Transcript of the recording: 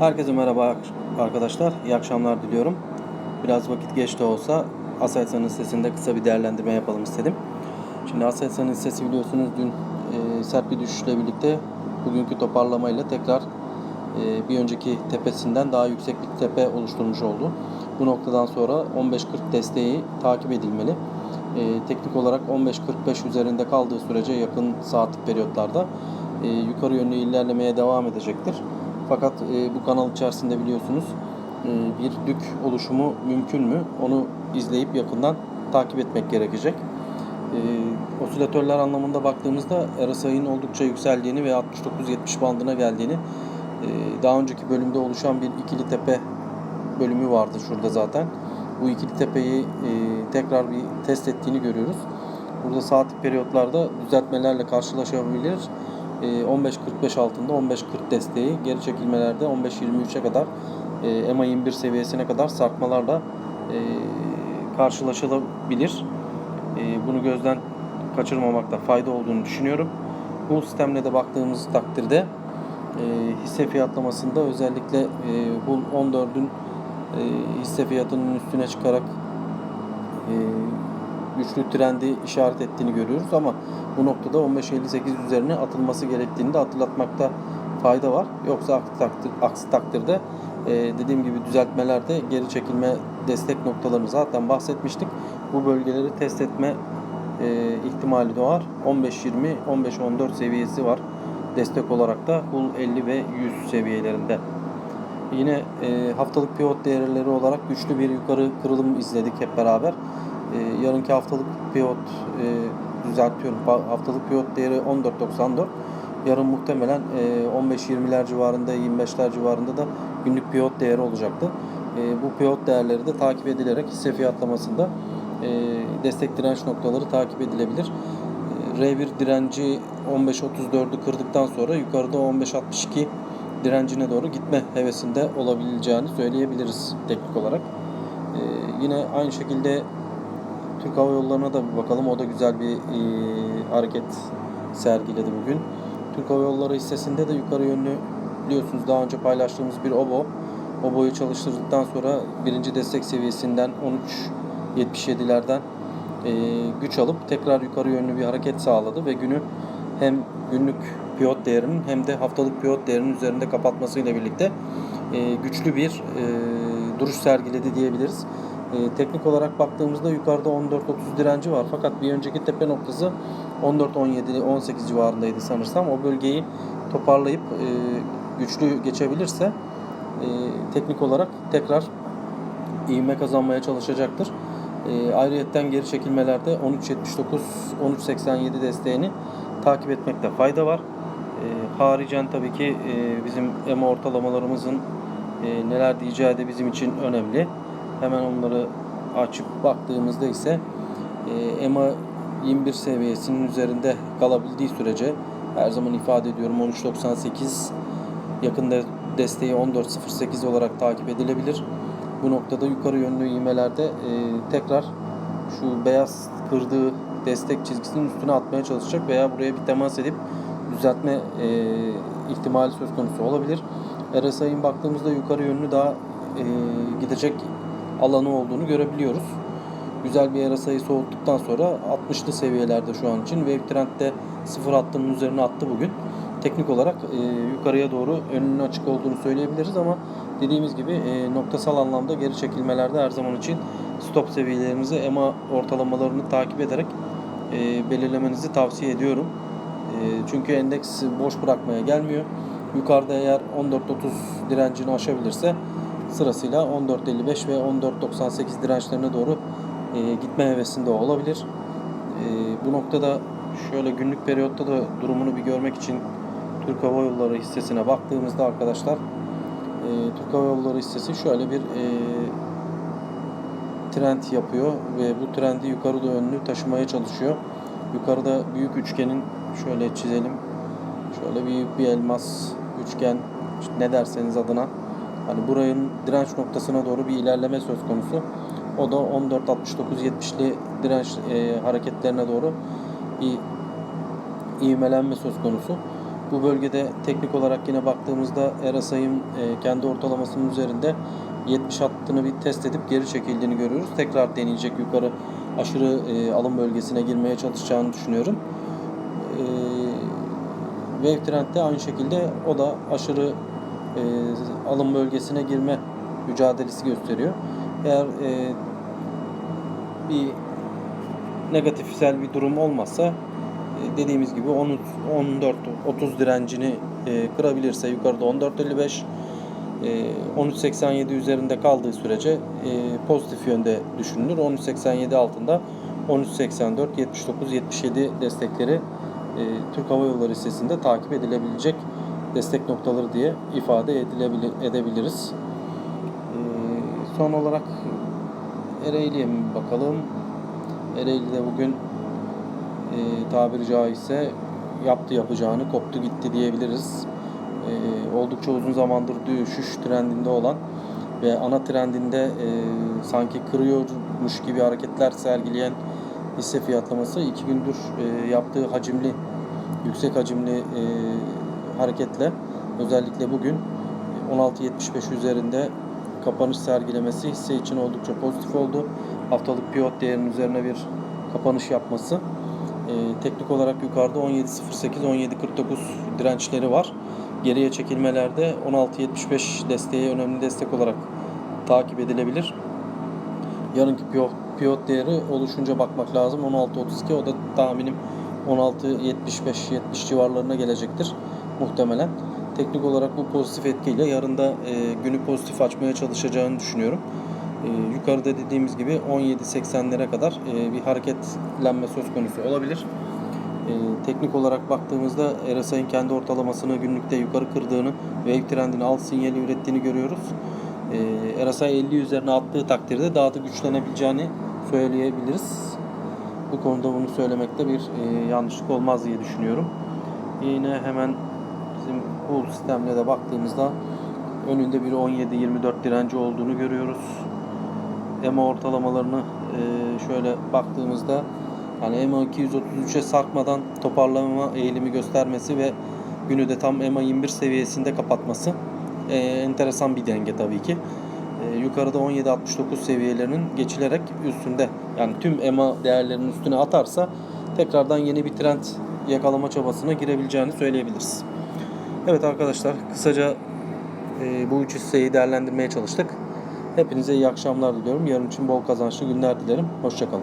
Herkese merhaba arkadaşlar. İyi akşamlar diliyorum. Biraz vakit geç de olsa Aselsan'ın sesinde kısa bir değerlendirme yapalım istedim. Şimdi Aselsan'ın sesi biliyorsunuz dün e, sert bir düşüşle birlikte bugünkü toparlamayla tekrar e, bir önceki tepesinden daha yüksek bir tepe oluşturmuş oldu. Bu noktadan sonra 15.40 desteği takip edilmeli. E, teknik olarak 15.45 üzerinde kaldığı sürece yakın saatlik periyotlarda e, yukarı yönlü ilerlemeye devam edecektir. Fakat e, bu kanal içerisinde biliyorsunuz e, bir dük oluşumu mümkün mü? Onu izleyip yakından takip etmek gerekecek. E, osilatörler anlamında baktığımızda RSI'nin oldukça yükseldiğini ve 69-70 bandına geldiğini e, daha önceki bölümde oluşan bir ikili tepe bölümü vardı şurada zaten. Bu ikili tepeyi e, tekrar bir test ettiğini görüyoruz. Burada saatlik periyotlarda düzeltmelerle karşılaşabilir. E, 15.45 altında 15.40 desteği, geri çekilmelerde 15.23'e kadar e, EMA 21 seviyesine kadar sarkmalarla e, karşılaşılabilir. E, bunu gözden kaçırmamakta fayda olduğunu düşünüyorum. Bu sistemle de baktığımız takdirde e, hisse fiyatlamasında özellikle e, bu 14'ün e, hisse fiyatının üstüne çıkarak e, güçlü trendi işaret ettiğini görüyoruz ama bu noktada 15.58 üzerine atılması gerektiğini de hatırlatmakta fayda var. Yoksa aksi, takdir, aksi takdirde e, dediğim gibi düzeltmelerde geri çekilme destek noktalarını zaten bahsetmiştik. Bu bölgeleri test etme e, ihtimali doğar. 15-20, 15-14 seviyesi var. Destek olarak da HUL 50 ve 100 seviyelerinde. Yine e, haftalık pivot değerleri olarak güçlü bir yukarı kırılım izledik hep beraber. E, yarınki haftalık pivot e, düzeltiyorum. Haftalık pivot değeri 14.94. Yarın muhtemelen e, 15-20'ler civarında, 25'ler civarında da günlük pivot değeri olacaktı. E, bu pivot değerleri de takip edilerek hisse fiyatlamasında e, destek direnç noktaları takip edilebilir. E, R1 direnci 15.34'ü kırdıktan sonra yukarıda 15.62 direncine doğru gitme hevesinde olabileceğini söyleyebiliriz teknik olarak. E, yine aynı şekilde Türk Hava Yolları'na da bir bakalım. O da güzel bir e, hareket sergiledi bugün. Türk Hava Yolları hissesinde de yukarı yönlü biliyorsunuz daha önce paylaştığımız bir obo. Obo'yu çalıştırdıktan sonra birinci destek seviyesinden 13.77'lerden e, güç alıp tekrar yukarı yönlü bir hareket sağladı ve günü hem günlük piyot değerinin hem de haftalık piyot değerinin üzerinde kapatmasıyla birlikte e, güçlü bir e, duruş sergiledi diyebiliriz. E, teknik olarak baktığımızda yukarıda 14.30 direnci var fakat bir önceki tepe noktası 14-17-18 civarındaydı sanırsam. O bölgeyi toparlayıp e, güçlü geçebilirse e, teknik olarak tekrar ivme kazanmaya çalışacaktır. E, ayrıyetten geri çekilmelerde 13.79-13.87 desteğini takip etmekte fayda var. E, haricen tabii ki e, bizim EMA ortalamalarımızın e, neler diyeceği de bizim için önemli. Hemen onları açıp baktığımızda ise e, EMA 21 seviyesinin üzerinde kalabildiği sürece her zaman ifade ediyorum 13.98 yakında desteği 14.08 olarak takip edilebilir. Bu noktada yukarı yönlü ivmelerde e, tekrar şu beyaz kırdığı destek çizgisinin üstüne atmaya çalışacak veya buraya bir temas edip düzeltme e, ihtimali söz konusu olabilir. RSI'nin baktığımızda yukarı yönlü daha e, gidecek alanı olduğunu görebiliyoruz. Güzel bir RSI'yi soğuttuktan sonra 60'lı seviyelerde şu an için. Wave Trend'de 0 hattının üzerine attı bugün. Teknik olarak e, yukarıya doğru önünün açık olduğunu söyleyebiliriz ama dediğimiz gibi e, noktasal anlamda geri çekilmelerde her zaman için stop seviyelerimizi EMA ortalamalarını takip ederek e, belirlemenizi tavsiye ediyorum. E, çünkü endeks boş bırakmaya gelmiyor. Yukarıda eğer 14.30 direncini aşabilirse sırasıyla 14.55 ve 14.98 dirençlerine doğru e, gitme hevesinde olabilir. E, bu noktada şöyle günlük periyotta da durumunu bir görmek için Türk Hava Yolları hissesine baktığımızda arkadaşlar e, Türk Hava Yolları hissesi şöyle bir e, trend yapıyor ve bu trendi yukarı yönlü taşımaya çalışıyor. Yukarıda büyük üçgenin şöyle çizelim. Şöyle büyük bir elmas üçgen ne derseniz adına hani buranın direnç noktasına doğru bir ilerleme söz konusu. O da 14.69-70'li direnç e, hareketlerine doğru bir ivmelenme söz konusu. Bu bölgede teknik olarak yine baktığımızda Erasay'ın e, kendi ortalamasının üzerinde 70 hattını bir test edip geri çekildiğini görüyoruz. Tekrar deneyecek yukarı aşırı e, alım bölgesine girmeye çalışacağını düşünüyorum. E, Wave Trend de aynı şekilde o da aşırı e, alım bölgesine girme mücadelesi gösteriyor. Eğer e, bir negatifsel bir durum olmazsa e, dediğimiz gibi 13 14 30 direncini e, kırabilirse yukarıda 14.55 e, 13.87 üzerinde kaldığı sürece e, pozitif yönde düşünülür. 13.87 altında 13.84 79 77 destekleri e, Türk Hava Yolları listesinde takip edilebilecek destek noktaları diye ifade edilebilir, edebiliriz. E, son olarak Ereğli'ye mi bakalım? Ereğli'de bugün e, tabiri caizse yaptı yapacağını koptu gitti diyebiliriz. E, oldukça uzun zamandır düşüş trendinde olan ve ana trendinde e, sanki kırıyormuş gibi hareketler sergileyen hisse fiyatlaması iki gündür e, yaptığı hacimli yüksek hacimli e, hareketle özellikle bugün 16.75 üzerinde kapanış sergilemesi hisse için oldukça pozitif oldu. Haftalık pivot değerinin üzerine bir kapanış yapması. E, teknik olarak yukarıda 17.08 17.49 dirençleri var. Geriye çekilmelerde 16.75 desteği önemli destek olarak takip edilebilir. Yarınki pivot, pivot değeri oluşunca bakmak lazım. 16.32 o da tahminim 16.75-70 civarlarına gelecektir muhtemelen. Teknik olarak bu pozitif etkiyle yarın da e, günü pozitif açmaya çalışacağını düşünüyorum. E, yukarıda dediğimiz gibi 17.80'lere kadar e, bir hareketlenme söz konusu olabilir. E, teknik olarak baktığımızda RSI'nin kendi ortalamasını günlükte yukarı kırdığını, wave trendini alt sinyali ürettiğini görüyoruz. E, RSI 50 üzerine attığı takdirde daha da güçlenebileceğini söyleyebiliriz. Bu konuda bunu söylemekte bir e, yanlışlık olmaz diye düşünüyorum. Yine hemen bizim bu sistemle de baktığımızda önünde bir 17-24 direnci olduğunu görüyoruz. EMA ortalamalarını e, şöyle baktığımızda yani EMA 233'e sarkmadan toparlama eğilimi göstermesi ve günü de tam EMA 21 seviyesinde kapatması e, enteresan bir denge tabii ki. Yukarıda 17.69 seviyelerinin geçilerek üstünde yani tüm EMA değerlerinin üstüne atarsa tekrardan yeni bir trend yakalama çabasına girebileceğini söyleyebiliriz. Evet arkadaşlar kısaca e, bu üç hisseyi değerlendirmeye çalıştık. Hepinize iyi akşamlar diliyorum. Yarın için bol kazançlı günler dilerim. Hoşçakalın.